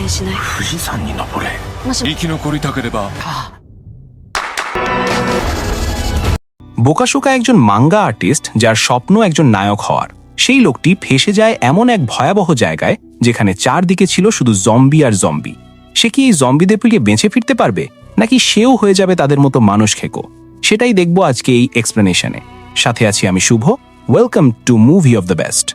戦しない富士山に登れもし生き残りたければ বোকাশোকা একজন manga artist যার স্বপ্ন একজন নায়ক হওয়ার সেই লোকটি ফেসে যায় এমন এক ভয়াবহ জায়গায় যেখানে চারদিকে ছিল শুধু জম্বি আর জম্বি সে কি এই জম্বিদের পেরিয়ে বেঁচে ফিরতে পারবে নাকি সেও হয়ে যাবে তাদের মতো মানুষ খেকো সেটাই দেখব আজকে এই এক্সপ্লেনেশনে সাথে আছি আমি Shubho welcome to movie of the best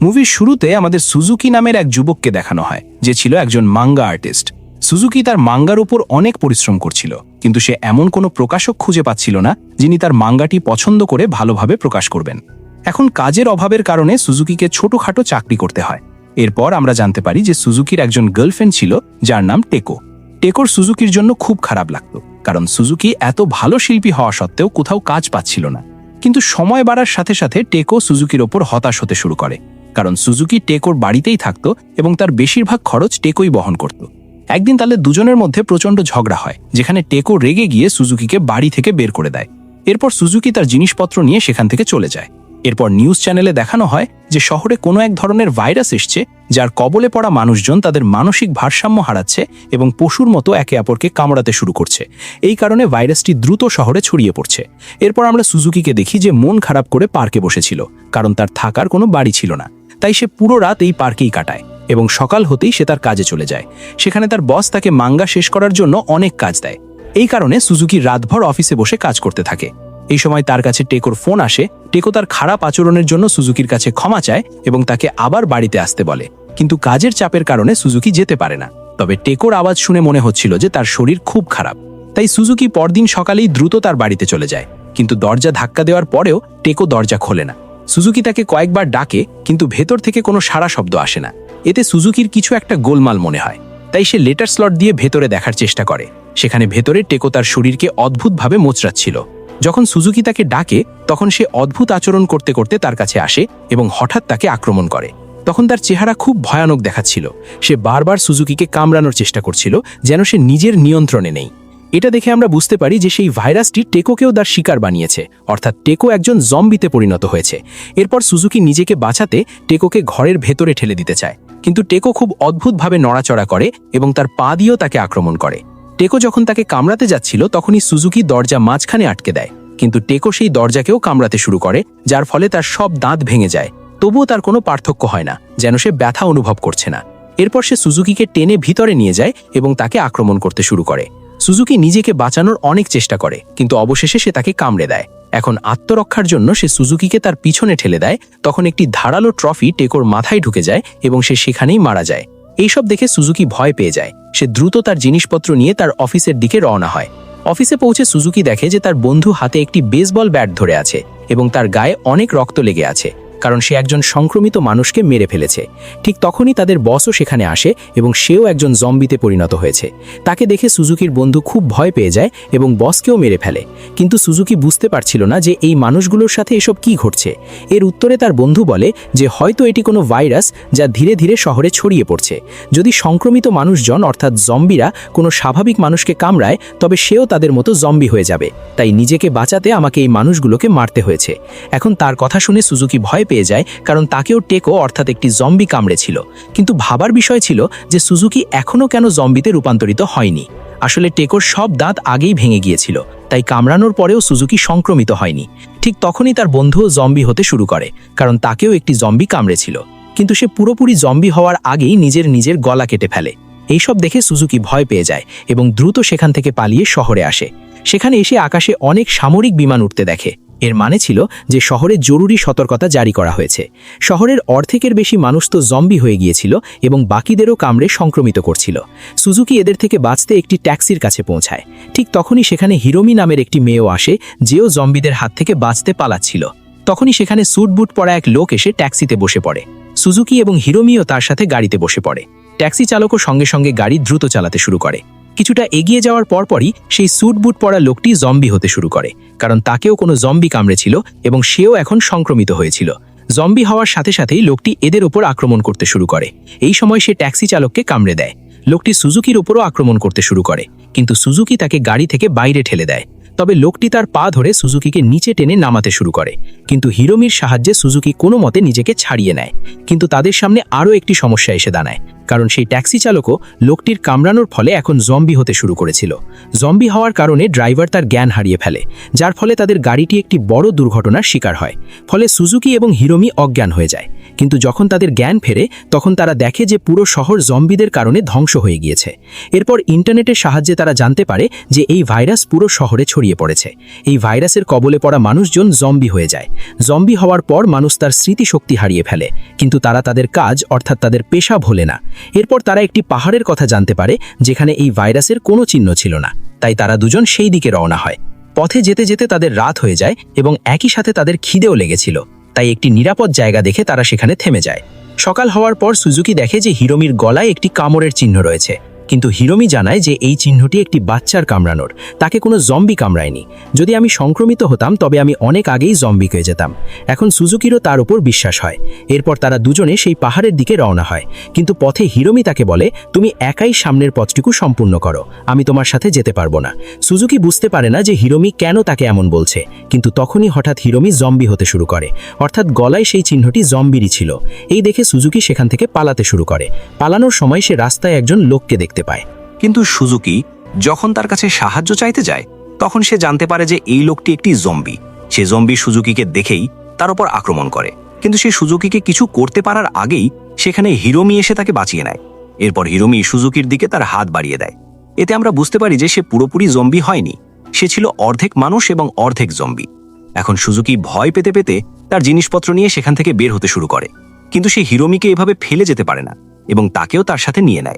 মুভির শুরুতে আমাদের সুজুকি নামের এক যুবককে দেখানো হয়, যে ছিল একজন মাঙ্গা আর্টিস্ট। সুজুকি তার মাঙ্গার উপর অনেক পরিশ্রম করছিল, কিন্তু সে এমন কোনো প্রকাশক খুঁজে পাচ্ছিল না, যিনি তার মাঙ্গাটি পছন্দ করে ভালোভাবে প্রকাশ করবেন। এখন কাজের অভাবের কারণে সুজুকিকে ছোটখাটো চাকরি করতে হয়। এরপর আমরা জানতে পারি যে সুজুকির একজন গার্লফ্রেন্ড ছিল, যার নাম টেকো। টেকোর সুজুকির জন্য খুব খারাপ লাগতো, কারণ সুজুকি এত ভালো শিল্পী হওয়া সত্ত্বেও কোথাও কাজ পাচ্ছিল না। কিন্তু সময় বাড়ার সাথে সাথে টেকো সুজুকির ওপর হতাশ হতে শুরু করে। কারণ সুজুকি টেকোর বাড়িতেই থাকত এবং তার বেশিরভাগ খরচ টেকোই বহন করত। একদিন তাদের দুজনের মধ্যে প্রচণ্ড ঝগড়া হয়, যেখানে টেকো রেগে গিয়ে সুজুকিকে বাড়ি থেকে বের করে দেয়। এরপর সুজুকি তার জিনিসপত্র নিয়ে সেখান থেকে চলে যায়। এরপর নিউজ চ্যানেলে দেখানো হয় যে শহরে কোনো এক ধরনের ভাইরাস এসছে, যার কবলে পড়া মানুষজন তাদের মানসিক ভারসাম্য হারাচ্ছে এবং পশুর মতো একে অপরকে কামড়াতে শুরু করছে। এই কারণে ভাইরাসটি দ্রুত শহরে ছড়িয়ে পড়ছে। এরপর আমরা সুজুকিকে দেখি যে মন খারাপ করে পার্কে বসেছিল, কারণ তার থাকার কোনো বাড়ি ছিল না। তাই সে পুরো রাত এই পার্কেই কাটায় এবং সকাল হতেই সে তার কাজে চলে যায়। সেখানে তার বস তাকে মাঙ্গা শেষ করার জন্য অনেক কাজ দেয়। এই কারণে সুজুকি রাতভর অফিসে বসে কাজ করতে থাকে। এই সময় তার কাছে টেকোর ফোন আসে। টেকো তার খারাপ আচরণের জন্য সুজুকির কাছে ক্ষমা চায় এবং তাকে আবার বাড়িতে আসতে বলে। কিন্তু কাজের চাপের কারণে সুজুকি যেতে পারে না। তবে টেকোর আওয়াজ শুনে মনে হচ্ছিল যে তার শরীর খুব খারাপ। তাই সুজুকি পরদিন সকালেই দ্রুত তার বাড়িতে চলে যায়। কিন্তু দরজা ধাক্কা দেওয়ার পরেও টেকো দরজা খোলে না। সুজুকি তাকে কয়েকবার ডাকে, কিন্তু ভেতর থেকে কোনো সারা শব্দ আসে না। এতে সুজুকির কিছু একটা গোলমাল মনে হয়। তাই সে লেটার স্লট দিয়ে ভেতরে দেখার চেষ্টা করে। সেখানে ভেতরে টেকো তার শরীরকে অদ্ভুতভাবে মোচড়াচ্ছিল। যখন সুজুকি তাকে ডাকে, তখন সে অদ্ভুত আচরণ করতে করতে তার কাছে আসে এবং হঠাৎ তাকে আক্রমণ করে। তখন তার চেহারা খুব ভয়ানক দেখাচ্ছিল। সে বারবার সুজুকিকে কামড়ানোর চেষ্টা করছিল, যেন সে নিজের নিয়ন্ত্রণে নেই। এটা দেখে আমরা বুঝতে পারি যে সেই ভাইরাসটি টেকোকেও তার শিকার বানিয়েছে, অর্থাৎ টেকো একজন জম্বিতে পরিণত হয়েছে। এরপর সুজুকি নিজেকে বাঁচাতে টেকোকে ঘরের ভেতরে ঠেলে দিতে চায়। কিন্তু টেকো খুব অদ্ভুতভাবে নড়াচড়া করে এবং তার পা দিয়েও তাকে আক্রমণ করে। টেকো যখন তাকে কামড়াতে যাচ্ছিল, তখনই সুজুকি দরজা মাঝখানে আটকে দেয়। কিন্তু টেকো সেই দরজাকেও কামড়াতে শুরু করে, যার ফলে তার সব দাঁত ভেঙে যায়। তবুও তার কোনো পার্থক্য হয় না, যেন সে ব্যথা অনুভব করছে না। এরপর সে সুজুকিকে টেনে ভিতরে নিয়ে যায় এবং তাকে আক্রমণ করতে শুরু করে। সুজুকি নিজেকে বাঁচানোর অনেক চেষ্টা করে, কিন্তু অবশেষে সে তাকে কামড়ে দেয়। এখন আত্মরক্ষার জন্য সে সুজুকিকে তার পিছনে ঠেলে দেয়, তখন একটি ধারালো ট্রফি টেকোর মাথায় ঢুকে যায় এবং সে সেখানেই মারা যায়। এইসব দেখে সুজুকি ভয় পেয়ে যায়। সে দ্রুত তার জিনিসপত্র নিয়ে তার অফিসের দিকে রওনা হয়। অফিসে পৌঁছে সুজুকি দেখে যে তার বন্ধু হাতে একটি বেসবল ব্যাট ধরে আছে এবং তার গায়ে অনেক রক্ত লেগে আছে। কারণ সে একজন সংক্রমিত মানুষকে মেরে ফেলেছে। ঠিক তখনই তাদের বসও সেখানে আসে এবং সেও একজন জম্বিতে পরিণত হয়েছে। তাকে দেখে সুজুকির বন্ধু খুব ভয় পেয়ে যায় এবং বসকেও মেরে ফেলে। কিন্তু সুজুকি বুঝতে পারছিল না যে এই মানুষগুলোর সাথে এসব কি ঘটছে। এর উত্তরে তার বন্ধু বলে যে হয়তো এটি কোনো ভাইরাস যা ধীরে ধীরে শহরে ছড়িয়ে পড়ছে। যদি সংক্রমিত মানুষজন অর্থাৎ জম্বিরা কোনো স্বাভাবিক মানুষকে কামড়ায়, তবে সেও তাদের মতো জম্বি হয়ে যাবে। তাই নিজেকে বাঁচাতে আমাকে এই মানুষগুলোকে মারতে হয়েছে। এখন তার কথা শুনে সুজুকি ভয় পেয়ে যায় কারণ তাকেও টেকো অর্থাৎ একটি জম্বি কামড়েছিল কিন্তু ভাবার বিষয় ছিল যে সুজুকি এখনও কেন জম্বিতে রূপান্তরিত হয়নি। আসলে টেকোর সব দাঁত আগেই ভেঙে গিয়েছিল, তাই কামড়ানোর পরেও সুজুকি সংক্রমিত হয়নি। ঠিক তখনই তার বন্ধুও জম্বি হতে শুরু করে, কারণ তাকেও একটি জম্বি কামড়েছিল কিন্তু সে পুরোপুরি জম্বি হওয়ার আগেই নিজের নিজের গলা কেটে ফেলে। এইসব দেখে সুজুকি ভয় পেয়ে যায় এবং দ্রুত সেখান থেকে পালিয়ে শহরে আসে। সেখানে এসে আকাশে অনেক সামরিক বিমান উঠতে দেখে। এর মানে ছিল যে শহরে জরুরি সতর্কতা জারি করা হয়েছে। শহরের অর্ধেকের বেশি মানুষ তো জম্বি হয়ে গিয়েছিল এবং বাকিদেরও কামড়ে সংক্রমিত করছিল। সুজুকি এদের থেকে বাঁচতে একটি ট্যাক্সির কাছে পৌঁছায়। ঠিক তখনই সেখানে হিরোমি নামের একটি মেয়েও আসে, যেও জম্বিদের হাত থেকে বাঁচতে পালাচ্ছিল। তখনই সেখানে স্যুট বুট পরা এক লোক এসে ট্যাক্সিতে বসে পড়ে। সুজুকি এবং হিরোমিও তার সাথে গাড়িতে বসে পড়ে। ট্যাক্সি চালকও সঙ্গে সঙ্গে গাড়ি দ্রুত চালাতে শুরু করে। কিছুটা এগিয়ে যাওয়ার পরপরই সেই স্যুট বুট পরা লোকটি জম্বি হতে শুরু করে, কারণ তাকেও কোনো জম্বি কামড়েছিল এবং সেও এখন সংক্রমিত হয়েছিল। জম্বি হওয়ার সাথে সাথেই লোকটি এদের ওপর আক্রমণ করতে শুরু করে। এই সময় সে ট্যাক্সি চালককে কামড়ে দেয়। লোকটি সুজুকির ওপরও আক্রমণ করতে শুরু করে, কিন্তু সুজুকি তাকে গাড়ি থেকে বাইরে ঠেলে দেয়। তবে লোকটি তার পা ধরে সুজুকিকে নিচে টেনে নামাতে শুরু করে, কিন্তু হিরোমির সাহায্যে সুজুকি কোনো মতে নিজেকে ছাড়িয়ে নেয়, কিন্তু তাদের সামনে আরও একটি সমস্যা এসে দাঁড়ায়। কারণ সেই ট্যাক্সি চালকও লোকটির কামড়ানোর ফলে এখন জম্বি হতে শুরু করেছিল। জম্বি হওয়ার কারণে ড্রাইভার তার জ্ঞান হারিয়ে ফেলে, যার ফলে তাদের গাড়িটি একটি বড় দুর্ঘটনার শিকার হয়, ফলে সুজুকি এবং হিরোমি অজ্ঞান হয়ে যায়। কিন্তু যখন তাদের জ্ঞান ফেরে, তখন তারা দেখে যে পুরো শহর জম্বিদের কারণে ধ্বংস হয়ে গিয়েছে। এরপর ইন্টারনেটের সাহায্যে তারা জানতে পারে যে এই ভাইরাস পুরো শহরে ছড়িয়ে পড়েছে। এই ভাইরাসের কবলে পড়া মানুষজন জম্বি হয়ে যায়। জম্বি হওয়ার পর মানুষ তার স্মৃতিশক্তি হারিয়ে ফেলে, কিন্তু তারা তাদের কাজ, অর্থাৎ তাদের পেশা ভোলে না। এরপর তারা একটি পাহাড়ের কথা জানতে পারে, যেখানে এই ভাইরাসের কোনো চিহ্ন ছিল না। তাই তারা দুজন সেই দিকে রওনা হয়। পথে যেতে যেতে তাদের রাত হয়ে যায় এবং একই সাথে তাদের খিদেও লেগেছিল। তাই একটি নিরাপদ জায়গা দেখে তারা সেখানে থেমে যায়। সকাল হওয়ার পর সুজুকি দেখে যে হিরোমির গলায় একটি কামড়ের চিহ্ন রয়েছে। কিন্তু হিরোমি জানায় যে এই চিহ্নটি একটি বাচ্চার কামড়ানোর, তাকে কোনো জম্বি কামড়ায়নি। যদি আমি সংক্রমিত হতাম, তবে আমি অনেক আগেই জম্বি হয়ে যেতাম। এখন সুজুকিরও তার উপর বিশ্বাস হয়। এরপর তারা দুজনে সেই পাহাড়ের দিকে রওনা হয়। কিন্তু পথে হিরোমি তাকে বলে, তুমি একাই সামনের পথটুকু সম্পূর্ণ করো। আমি তোমার সাথে যেতে পারব না। সুজুকি বুঝতে পারে না যে হিরোমি কেন তাকে এমন বলছে। কিন্তু তখনই হঠাৎ হিরোমি জম্বি হতে শুরু করে। অর্থাৎ গলায় সেই চিহ্নটি জম্বিরই ছিল। এই দেখে সুজুকি সেখান থেকে পালাতে শুরু করে। পালানোর সময় সে রাস্তায় একজন লোককে দেখতে পায়। কিন্তু সুজুকি যখন তার কাছে সাহায্য চাইতে যায়, তখন সে জানতে পারে যে এই লোকটি একটি জম্বি সে জম্বি সুজুকিকে দেখেই তার উপর আক্রমণ করে। কিন্তু সে সুজুকিকে কিছু করতে পারার আগেই সেখানে হিরোমি এসে তাকে বাঁচিয়ে নেয়। এরপর হিরোমি সুজুকির দিকে তার হাত বাড়িয়ে দেয়। এতে আমরা বুঝতে পারি যে সে পুরোপুরি জম্বি হয়নি। সে ছিল অর্ধেক মানুষ এবং অর্ধেক জম্বি এখন সুজুকি ভয় পেতে পেতে তার জিনিসপত্র নিয়ে সেখান থেকে বের হতে শুরু করে। কিন্তু সে হিরোমিকে এভাবে ফেলে যেতে পারে না এবং তাকেও তার সাথে নিয়ে নেয়।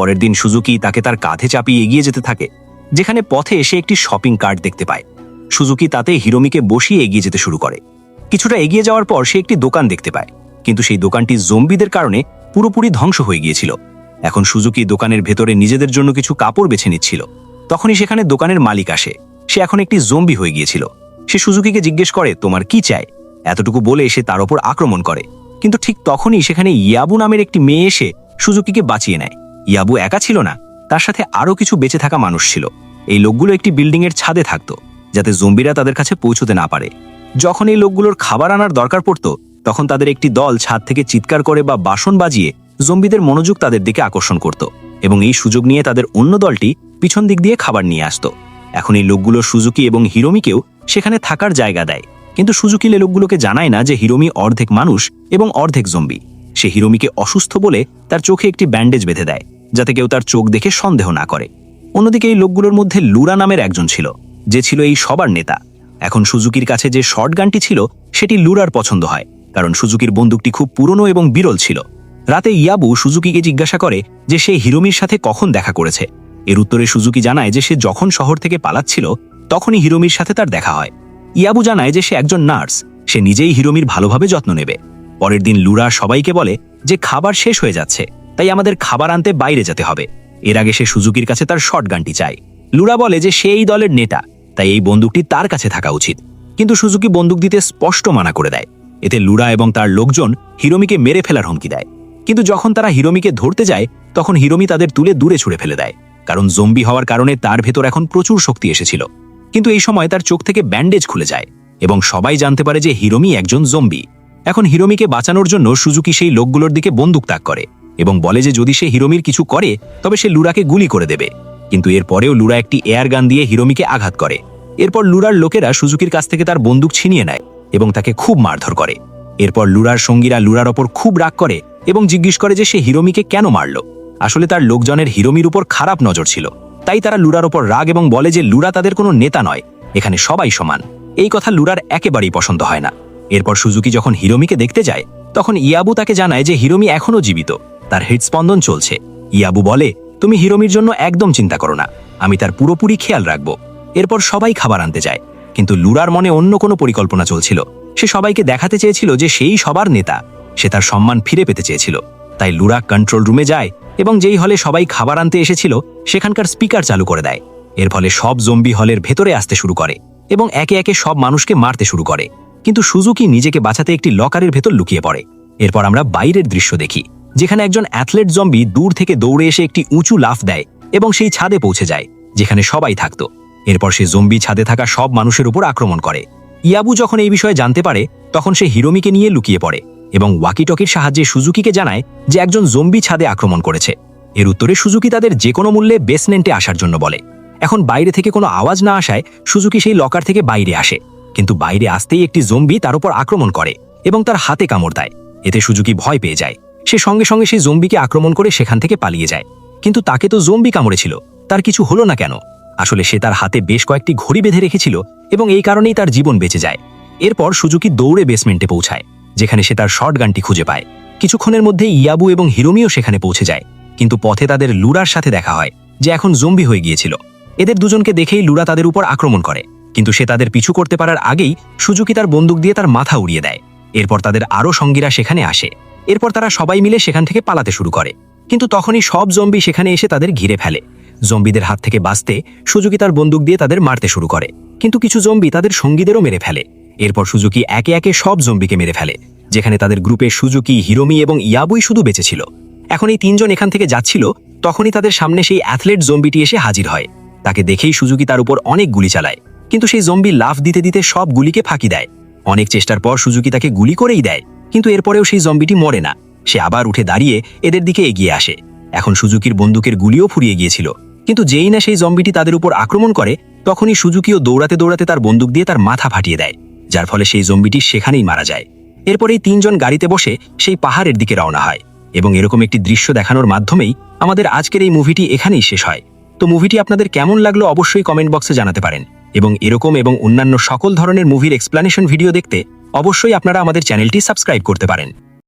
পরের দিন সুজুকি তাকে তার কাঁধে চাপিয়ে এগিয়ে যেতে থাকে, যেখানে পথে এসে একটি শপিং কার্ট দেখতে পায়। সুজুকি তাতে হিরোমিকে বসিয়ে এগিয়ে যেতে শুরু করে। কিছুটা এগিয়ে যাওয়ার পর সে একটি দোকান দেখতে পায়, কিন্তু সেই দোকানটি জম্বিদের কারণে পুরোপুরি ধ্বংস হয়ে গিয়েছিল। এখন সুজুকি দোকানের ভেতরে নিজেদের জন্য কিছু কাপড় বেছে নিচ্ছিল। তখনই সেখানে দোকানের মালিক আসে। সে এখন একটি জম্বি হয়ে গিয়েছিল। সে সুজুকিকে জিজ্ঞেস করে, তোমার কি চাই? এতটুকু বলে সে তার ওপর আক্রমণ করে। কিন্তু ঠিক তখনই সেখানে ইয়াবু নামের একটি মেয়ে এসে সুজুকিকে বাঁচিয়ে নেয়। ইয়াবু একা ছিল না, তার সাথে আরও কিছু বেঁচে থাকা মানুষ ছিল। এই লোকগুলো একটি বিল্ডিংয়ের ছাদে থাকতো, যাতে জম্বিরা তাদের কাছে পৌঁছতে না পারে। যখন এই লোকগুলোর খাবার আনার দরকার পড়ত, তখন তাদের একটি দল ছাদ থেকে চিৎকার করে বা বাসন বাজিয়ে জম্বিদের মনোযোগ তাদের দিকে আকর্ষণ করত এবং এই সুযোগ নিয়ে তাদের অন্য দলটি পিছন দিক দিয়ে খাবার নিয়ে আসত। এখন এই লোকগুলো সুজুকি এবং হিরোমিকেও সেখানে থাকার জায়গা দেয়। কিন্তু সুজুকি লোকগুলোকে জানায় না যে হিরোমি অর্ধেক মানুষ এবং অর্ধেক জম্বি। সে হিরোমিকে অসুস্থ বলে তার চোখে একটি ব্যান্ডেজ বেঁধে দেয়, যাতে কেউ তার চোখ দেখে সন্দেহ না করে। অন্যদিকে এই লোকগুলোর মধ্যে লুরা নামের একজন ছিল, যে ছিল এই সবার নেতা। এখন সুজুকির কাছে যে শর্ট গানটি ছিল, সেটি লুরার পছন্দ হয়, কারণ সুজুকির বন্দুকটি খুব পুরনো এবং বিরল ছিল। রাতে ইয়াবু সুজুকিকে জিজ্ঞাসা করে যে সে হিরোমির সাথে কখন দেখা করেছে। এর উত্তরে সুজুকি জানায় যে সে যখন শহর থেকে পালাচ্ছিল, তখনই হিরোমির সাথে তার দেখা হয়। ইয়াবু জানায় যে সে একজন নার্স, সে নিজেই হিরোমির ভালোভাবে যত্ন নেবে। পরের দিন লুরা সবাইকে বলে যে খাবার শেষ হয়ে যাচ্ছে, তাই আমাদের খাবার আনতে বাইরে যেতে হবে। এর আগে সে সুজুকির কাছে তার শর্ট গানটি চায়। লুরা বলে যে সে এই দলের নেতা, তাই এই বন্দুকটি তার কাছে থাকা উচিত। কিন্তু সুজুকি বন্দুক দিতে স্পষ্ট মানা করে দেয়। এতে লুরা এবং তার লোকজন হিরোমিকে মেরে ফেলার হুমকি দেয়। কিন্তু যখন তারা হিরোমিকে ধরতে যায়, তখন হিরোমি তাদের তুলে দূরে ছুড়ে ফেলে দেয়। কারণ জম্বি হওয়ার কারণে তার ভেতর এখন প্রচুর শক্তি এসেছিল। কিন্তু এই সময় তার চোখ থেকে ব্যান্ডেজ খুলে যায় এবং সবাই জানতে পারে যে হিরোমি একজন জম্বি। এখন হিরোমিকে বাঁচানোর জন্য সুজুকি সেই লোকগুলোর দিকে বন্দুক তাক করে এবং বলে যে যদি সে হিরোমির কিছু করে, তবে সে লুরাকে গুলি করে দেবে। কিন্তু এরপরেও লুরা একটি এয়ার গান দিয়ে হিরোমিকে আঘাত করে। এরপর লুরার লোকেরা সুজুকির কাছ থেকে তার বন্দুক ছিনিয়ে নেয় এবং তাকে খুব মারধর করে। এরপর লুরার সঙ্গীরা লুরার ওপর খুব রাগ করে এবং জিজ্ঞেস করে যে সে হিরোমিকে কেন মারল। আসলে তার লোকজনের হিরোমির উপর খারাপ নজর ছিল। তাই তারা লুরার ওপর রাগ এবং বলে যে লুরা তাদের কোনো নেতা নয়, এখানে সবাই সমান। এই কথা লুরার একেবারেই পছন্দ হয় না। এরপর সুজুকি যখন হিরোমিকে দেখতে যায়, তখন ইয়াবু তাকে জানায় যে হিরোমি এখনও জীবিত। তার হৃদস্পন্দন চলছে। ইয়াবু বলে, তুমি হিরোমির জন্য একদম চিন্তা করো না। আমি তার পুরোপুরি খেয়াল রাখব। এরপর সবাই খাবার আনতে যায়। কিন্তু লুরার মনে অন্য কোনো পরিকল্পনা চলছিল। সে সবাইকে দেখাতে চেয়েছিল যে সেই সবার নেতা। সে তার সম্মান ফিরে পেতে চেয়েছিল। তাই লুরা কন্ট্রোল রুমে যায় এবং যেই হলে সবাই খাবার আনতে এসেছিল, সেখানকার স্পিকার চালু করে দেয়। এর ফলে সব জম্বি হলের ভেতরে আসতে শুরু করে এবং একে একে সব মানুষকে মারতে শুরু করে। কিন্তু সুজুকি নিজেকে বাঁচাতে একটি লকারের ভেতর লুকিয়ে পড়ে। এরপর আমরা বাইরের দৃশ্য দেখি, যেখানে একজন অ্যাথলেট জম্বি দূর থেকে দৌড়ে এসে একটি উঁচু লাফ দেয় এবং সেই ছাদে পৌঁছে যায়, যেখানে সবাই থাকতো। এরপর সে জম্বি ছাদে থাকা সব মানুষের উপর আক্রমণ করে। ইয়াবু যখন এই বিষয়ে জানতে পারে, তখন সে হিরোমিকে নিয়ে লুকিয়ে পড়ে এবং ওয়াকিটকির সাহায্যে সুজুকিকে জানায় যে একজন জম্বি ছাদে আক্রমণ করেছে। এর উত্তরে সুজুকি তাদের যে কোনো মূল্যে বেসমেন্টে আসার জন্য বলে। এখন বাইরে থেকে কোনো আওয়াজ না আসায় সুজুকি সেই লকার থেকে বাইরে আসে। কিন্তু বাইরে আসতেই একটি জম্বি তার উপর আক্রমণ করে এবং তার হাতে কামড় দেয়। এতে সুজুকি ভয় পেয়ে যায়। সে সঙ্গে সঙ্গে সেই জম্বিকে আক্রমণ করে সেখান থেকে পালিয়ে যায়। কিন্তু তাকে তো জম্বি কামড়েছিল। তার কিছু হলো না কেন? আসলে সে তার হাতে বেশ কয়েকটি ঘড়ি বেঁধে রেখেছিল এবং এই কারণেই তার জীবন বেঁচে যায়। এরপর সুজুকি দৌড়ে বেসমেন্টে পৌঁছায়, যেখানে সে তার শর্ট গানটি খুঁজে পায়। কিছুক্ষণের মধ্যে ইয়াবু এবং হিরোমিও সেখানে পৌঁছে যায়। কিন্তু পথে তাদের লুরার সাথে দেখা হয়, যে এখন জম্বি হয়ে গিয়েছিল। এদের দুজনকে দেখেই লুরা তাদের উপর আক্রমণ করে। কিন্তু সে তাদের পিছু করতে পারার আগেই সুজুকি তার বন্দুক দিয়ে তার মাথা উড়িয়ে দেয়। এরপর তাদের আরও সঙ্গীরা সেখানে আসে। এরপর তারা সবাই মিলে সেখান থেকে পালাতে শুরু করে। কিন্তু তখনই সব জম্বি সেখানে এসে তাদের ঘিরে ফেলে। জম্বিদের হাত থেকে বাঁচতে সুজুকি তার বন্দুক দিয়ে তাদের মারতে শুরু করে। কিন্তু কিছু জম্বি তাদের সঙ্গীদেরও মেরে ফেলে। এরপর সুজুকি একে একে সব জম্বিকে মেরে ফেলে, যেখানে তাদের গ্রুপে সুজুকি, হিরোমি এবং ইয়াবুই শুধু বেঁচে ছিল এখন এই তিনজন এখান থেকে যাচ্ছিল, তখনই তাদের সামনে সেই অ্যাথলেট জম্বিটি এসে হাজির হয়। তাকে দেখেই সুজুকি তার উপর অনেক গুলি চালায়। কিন্তু সেই জম্বি লাফ দিতে দিতে সব গুলিকে ফাঁকি দেয়। অনেক চেষ্টার পর সুজুকি তাকে গুলি করেই দেয়, কিন্তু এরপরেও সেই জম্বিটি মরে না। সে আবার উঠে দাঁড়িয়ে এদের দিকে এগিয়ে আসে। এখন সুজুকির বন্দুকের গুলিও ফুরিয়ে গিয়েছিল। কিন্তু যেই না সেই জম্বিটি তাদের উপর আক্রমণ করে, তখনই সুজুকিও দৌড়াতে দৌড়াতে তার বন্দুক দিয়ে তার মাথা ফাটিয়ে দেয়, যার ফলে সেই জম্বিটি সেখানেই মারা যায়। এরপরেই তিনজন গাড়িতে বসে সেই পাহাড়ের দিকে রওনা হয় এবং এরকম একটি দৃশ্য দেখানোর মাধ্যমেই আমাদের আজকের এই মুভিটি এখানেই শেষ হয়। তো মুভিটি আপনাদের কেমন লাগল অবশ্যই কমেন্ট বক্সে জানাতে পারেন। এবং এরকম এবং অন্যান্য সকল ধরনের মুভির এক্সপ্লানেশন ভিডিও দেখতে অবশ্যই আপনারা আমাদের চ্যানেলটি সাবস্ক্রাইব করতে পারেন।